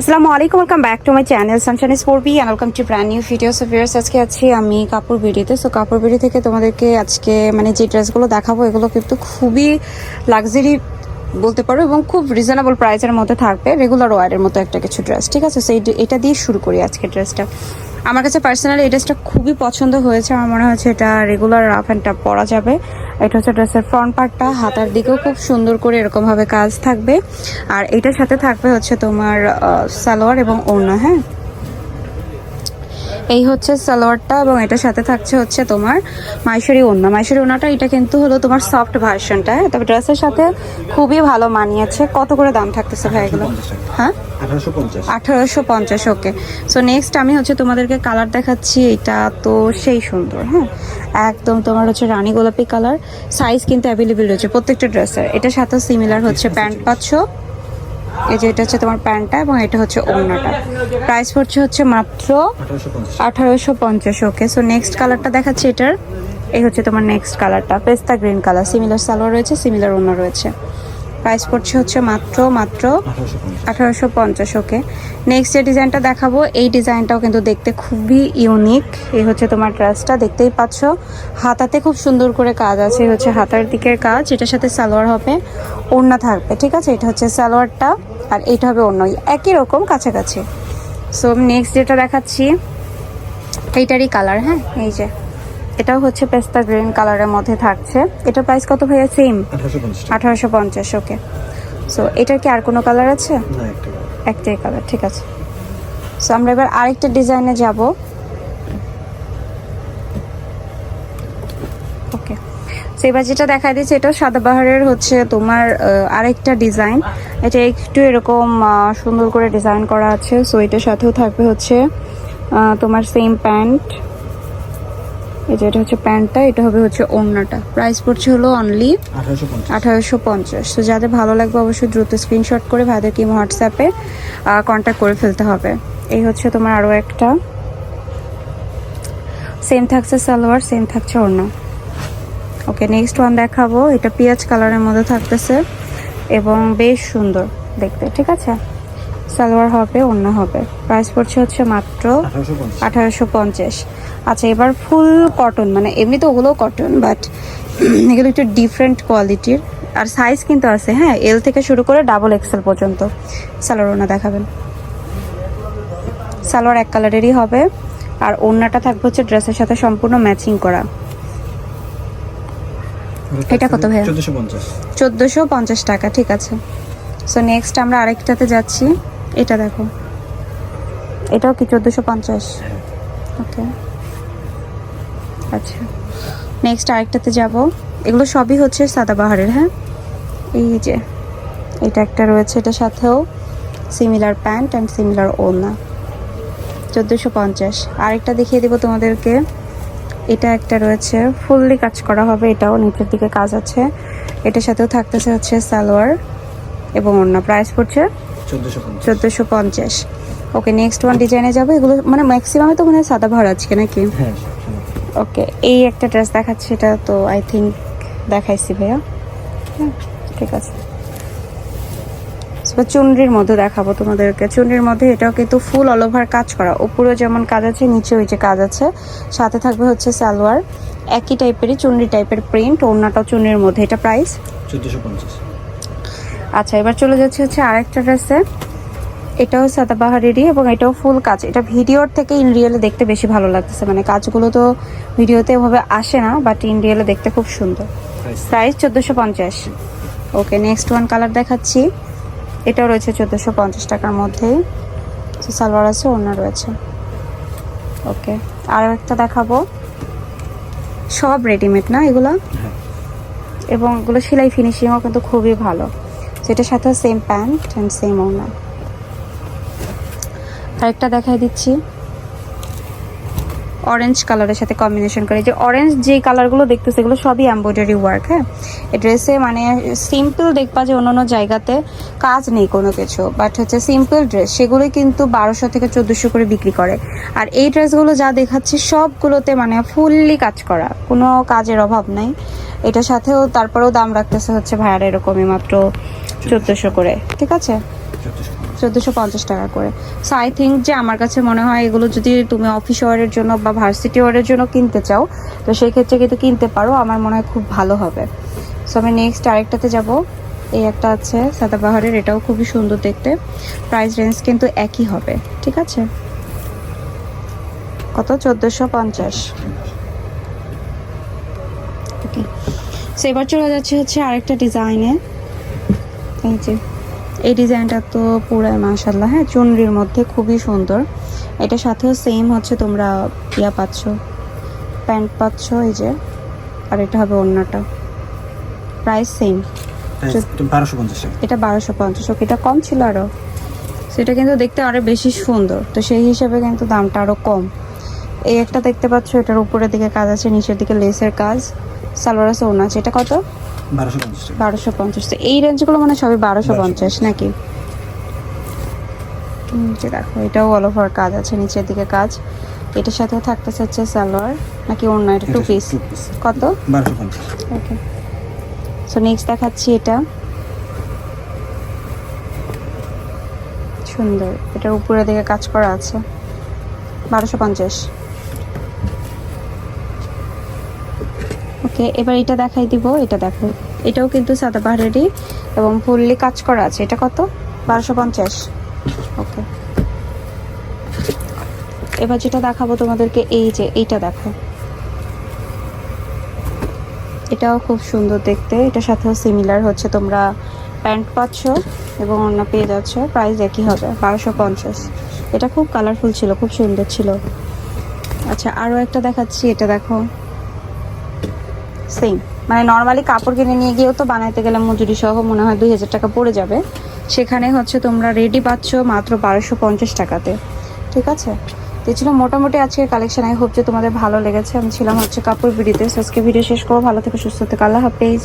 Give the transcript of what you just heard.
আসসালামু আলাইকুম welcome back to my channel সানশান is ফোরবি and welcome to brand new video of viewers আজকে আছি আমি কাপড় ভিডিওতে সো কাপড় ভিডিও থেকে তোমাদেরকে আজকে মানে যে ড্রেসগুলো দেখাবো, এগুলো কিন্তু খুবই লাক্সারি বলতে পারো এবং খুব রিজনেবল প্রাইসের মধ্যে থাকবে রেগুলার ওয়ারের মতো একটা কিছু ড্রেস ঠিক আছে? সেই এটা দিয়ে শুরু করি আজকে ড্রেসটা আমার কাছে পার্সোনালি এই ড্রেসটা খুবই পছন্দ হয়েছে। আমার মনে হচ্ছে এটা রেগুলার রাফ অ্যান্ড টাপ পরা যাবে। এটা হচ্ছে ড্রেসের ফ্রন্ট পার্টটা হাতার দিকেও খুব সুন্দর করে এরকমভাবে কাজ থাকবে। আর এটার সাথে থাকবে হচ্ছে তোমার সালোয়ার এবং ওড়না হ্যাঁ? এই হচ্ছে সালোয়ারটা এবং এটার সাথে থাকছে হচ্ছে তোমার মাইশরি ওড়না। মাইশরি ওনাটা এটা কিন্তু হলো তোমার সফট ভার্সনটা হ্যাঁ? তবে ড্রেসের সাথে খুবই ভালো মানিয়েছে। কত করে দাম থাকতেছে ভাই এগুলো? হ্যাঁ? আঠারোশো পঞ্চাশ। ওকে সো নেক্সট আমি হচ্ছে তোমাদেরকে কালার দেখাচ্ছি। এটা তো সেই সুন্দর হ্যাঁ? একদম তোমার হচ্ছে রানী গোলাপি কালার সাইজ কিন্তু অ্যাভেলেবেল রয়েছে প্রত্যেকটা ড্রেসের এটার সাথে সিমিলার হচ্ছে প্যান্ট পাচ্ছ এই যে এটা হচ্ছে তোমার প্যান্টটা এবং এটা হচ্ছে ওড়নাটা। প্রাইস পড়ছে হচ্ছে মাত্র আঠারোশো পঞ্চাশ ওকে সো নেক্সট কালারটা দেখাচ্ছি এটার। এই হচ্ছে তোমার নেক্সট কালারটা পেস্তা গ্রিন কালার সিমিলার সালোয়ার রয়েছে সিমিলার ওনার রয়েছে। প্রাইস পড়ছে হচ্ছে মাত্র মাত্র আঠারোশো পঞ্চাশ ওকে নেক্সট যে ডিজাইনটা দেখাবো, এই ডিজাইনটাও কিন্তু দেখতে খুবই ইউনিক এই হচ্ছে তোমার ড্রেসটা দেখতেই পাচ্ছ। হাতাতে খুব সুন্দর করে কাজ আছে হচ্ছে হাতার দিকের কাজ, এটার সাথে সালোয়ার হবে, ওড়না থাকবে, ঠিক আছে? এটা হচ্ছে সালোয়ারটা, আর এটা হবে অন্য একই রকম কাছাকাছি। সো নেক্সট যেটা দেখাচ্ছি, এইটারই কালার হ্যাঁ? এই যে এটাও হচ্ছে পেস্তা গ্রিন কালারের মধ্যে থাকছে। এটার প্রাইস কত ভাইয়া? সেম আঠারোশো পঞ্চাশ ওকে সো এটার কি আর কোনো কালার আছে? একটাই কালার ঠিক আছে। সো আমরা এবার আরেকটা ডিজাইনে যাব। ওকে সো এবার যেটা দেখা দিচ্ছে এটা সাদাবাহারের হচ্ছে তোমার আরেকটা ডিজাইন এটা একটু এরকম সুন্দর করে ডিজাইন করা আছে। সো এটার সাথেও থাকবে হচ্ছে তোমার সেম প্যান্ট এই যে এটা হচ্ছে প্যান্টটা এটা হবে হচ্ছে ওড়নাটা। প্রাইস পড়ছে হলো অনলি আঠারোশো পঞ্চাশ। তো যাদের ভালো লাগবে অবশ্যই দ্রুত স্ক্রিনশট করে ভাইদের কি হোয়াটসঅ্যাপে কন্ট্যাক্ট করে ফেলতে হবে। এই হচ্ছে তোমার আরও একটা। সেম থাকছে সালোয়ার সেম থাকছে ওড়না। ওকে নেক্সট ওয়ান দেখাবো। এটা পেঁয়াজ কালারের মধ্যে থাকতেছে এবং বেশ সুন্দর দেখতে ঠিক আছে? সালোয়ার হবে ওড়না হবে। প্রাইস পড়ছে হচ্ছে মাত্র আঠারোশো পঞ্চাশ। আচ্ছা এবার ফুল কটন মানে এমনি তো ওগুলো কটন বাট এগুলো একটু ডিফারেন্ট কোয়ালিটির আর সাইজ কিন্তু আছে হ্যাঁ এল থেকে শুরু করে ডাবল এক্সেল পর্যন্ত। সালোয়ার ওনা দেখাবেন। সালোয়ার এক কালারেরই হবে। আর ওড়নাটা থাকবে হচ্ছে ড্রেসের সাথে সম্পূর্ণ ম্যাচিং করা। এটা কত ভাইয়া? চোদ্দোশো পঞ্চাশ। টাকা ঠিক আছে। সো নেক্সট আমরা আরেকটাতে যাচ্ছি। এটা দেখো। এটাও কি, চোদ্দোশো পঞ্চাশ? ওকে আচ্ছা। নেক্সট আরেকটাতে যাব। এগুলো সবই হচ্ছে সাদাবাহারের হ্যাঁ? এই যে, এটা একটা রয়েছে এটার সাথেও সিমিলার প্যান্ট অ্যান্ড সিমিলার ওড়না। চোদ্দোশো পঞ্চাশ। আরেকটা দেখিয়ে দেবো তোমাদেরকে। এটা একটা রয়েছে ফুললি কাজ করা হবে এটাও, নিচের দিকে কাজ আছে। এটার সাথেও থাকতেছে হচ্ছে সালোয়ার এবং ওড়না। প্রাইস পড়ছে চোদ্দশো পঞ্চাশ। ওকে নেক্সট ওয়ান ডিজাইনে যাব। এগুলো মানে ম্যাক্সিমামে তো মনে হয় সাদা ভরা আজকে নাকি? হ্যাঁ ওকে এই একটা ড্রেস দেখাচ্ছি এটা তো আই থিঙ্ক দেখাইছি ভাইয়া। হ্যাঁ ঠিক আছে। চুনরির মধ্যে দেখাবো তোমাদেরকে। চুনরির মধ্যে এটাও কিন্তু ফুল অল ওভার কাজ করা। উপরেও যেমন কাজ আছে নিচে ওই যে কাজ আছে। সাথে থাকবে হচ্ছে সালোয়ার। একই টাইপেরই চুনরি টাইপের প্রিন্ট ওড়নাটাও চুনরির মধ্যে। এটা প্রাইস চোদ্দশো পঞ্চাশ। আচ্ছা এবার চলে যাচ্ছে হচ্ছে আরেকটা ড্রেসে এটাও সাদাবাহারেরই এবং এটাও ফুল কাজ এটা ভিডিওর থেকে ইন রিয়েলে দেখতে বেশি ভালো লাগতেছে। মানে কাজগুলো তো ভিডিওতে এভাবে আসে না বাট ইন রিয়েলে দেখতে খুব সুন্দর। প্রাইস চোদ্দোশো পঞ্চাশ। ওকে নেক্সট ওয়ান কালার দেখাচ্ছি। এটাও রয়েছে চোদ্দোশো পঞ্চাশ টাকার মধ্যেই সালোয়ার আছে অন্য রয়েছে। ওকে আর একটা দেখাবো। সব রেডিমেড না এগুলো? হ্যাঁ। এবং এগুলো সেলাই ফিনিশিংও কিন্তু খুবই ভালো। যেটার সাথে সেম প্যান্ট অ্যান্ড সেম ওনা আরেকটা দেখাই দিচ্ছি। অরেঞ্জ কালারের সাথে কম্বিনেশন করে। যে অরেঞ্জ যে কালারগুলো দেখতেছে, এগুলো সবই এমব্রয়ডারি ওয়ার্ক হ্যাঁ? ড্রেসে মানে সিম্পল দেখবা যে অন্য অন্য জায়গাতে কাজ নেই কোনো কিছু বাট হচ্ছে সিম্পল ড্রেস সেগুলোই কিন্তু বারোশো থেকে চোদ্দোশো করে বিক্রি করে। আর এই ড্রেসগুলো যা দেখাচ্ছি, সবগুলোতে মানে ফুললি কাজ করা, কোনো কাজের অভাব নাই। এটার সাথেও তারপরেও দাম রাখতেছে হচ্ছে ভাইয়ার এরকমই মাত্র চোদ্দোশো করে, ঠিক আছে? চোদ্দোশো পঞ্চাশ টাকা করে। সো আই থিঙ্ক যে আমার কাছে মনে হয় এগুলো যদি তুমি অফিস ওয়ারের জন্য বা ভার্সিটি ওয়ারের জন্য কিনতে চাও, তো সেই ক্ষেত্রে কিন্তু কিনতে পারো, আমার মনে হয় খুব ভালো হবে। সো আমি নেক্সট আরেকটাতে যাব। এই একটা আছে সাদাবাহারের এটাও খুবই সুন্দর দেখতে। প্রাইস রেঞ্জ কিন্তু একই হবে, ঠিক আছে? কত? চোদ্দোশো পঞ্চাশ ওকে সো এবার চলে যাচ্ছে হচ্ছে আরেকটা ডিজাইনে এই যে এই ডিজাইনটা তো পুরো মাশাল্লাহ হ্যাঁ চুনরির মধ্যে খুবই সুন্দর। এটার সাথেও সেম হচ্ছে তোমরা ইয়া পাচ্ছ প্যান্ট পাচ্ছ এই যে আর এটা হবে অন্যটা প্রাইস সেম এটা বারোশো পঞ্চাশ ওকে এটা কম ছিল আরও সেটা কিন্তু দেখতে আরও বেশি সুন্দর। তো সেই হিসাবে কিন্তু দামটা আরও কম। এই একটা দেখতে পাচ্ছ এটার উপরের দিকে কাজ আছে নিচের দিকে লেসের কাজ। সালোয়ার আছে ওনা আছে এটা কত? বারোশো পঞ্চাশ তো এই রেঞ্জগুলো মানে সবই বারোশো পঞ্চাশ নাকি? যে দেখো এটাও অল ওভার কাজ আছে নিচের দিকে কাজ। এটার সাথে থাকতেছে হচ্ছে সালোয়ার নাকি অন্য এটা টু পিস কত? ওকে সো নেক্সট দেখাচ্ছি এটা। সুন্দর এটার উপরের দিকে কাজ করা আছে। বারোশো পঞ্চাশ। ওকে, এবার এটা দেখাই দিব, এটা দেখো। এটাও কিন্তু সাদা পাহাড়েরই এবং ফুললি কাজ করা আছে। এটা কত? বারোশো পঞ্চাশ। ওকে। এবার যেটা দেখাবো তোমাদেরকে, এই যে এইটা দেখো। এটাও খুব সুন্দর দেখতে। এটার সাথেও সিমিলার হচ্ছে। তোমরা প্যান্ট পাচ্ছ এবং অন্য পেয়ে যাচ্ছ। প্রাইস একই হবে, বারোশো পঞ্চাশ। এটা খুব কালারফুল ছিল, খুব সুন্দর ছিল। আচ্ছা আরও একটা দেখাচ্ছি। এটা দেখো। সেম মানে নর্মালি কাপড় কিনে নিয়ে গিয়েও তো বানাইতে গেলে মজুরি সহ মনে হয় দুই হাজার টাকা পড়ে যাবে। সেখানে হচ্ছে তোমরা রেডি পাচ্ছ মাত্র বারোশো পঞ্চাশ টাকাতে। ঠিক আছে? তো ছিল মোটামুটি আজকের কালেকশন আই হোপ যে তোমাদের ভালো লেগেছে। আমি ছিলাম হচ্ছে কাপড় ভিডিওতে আজকে ভিডিও শেষ করো ভালো থেকে, সুস্থ থেকে। আল্লাহ হাফেজ।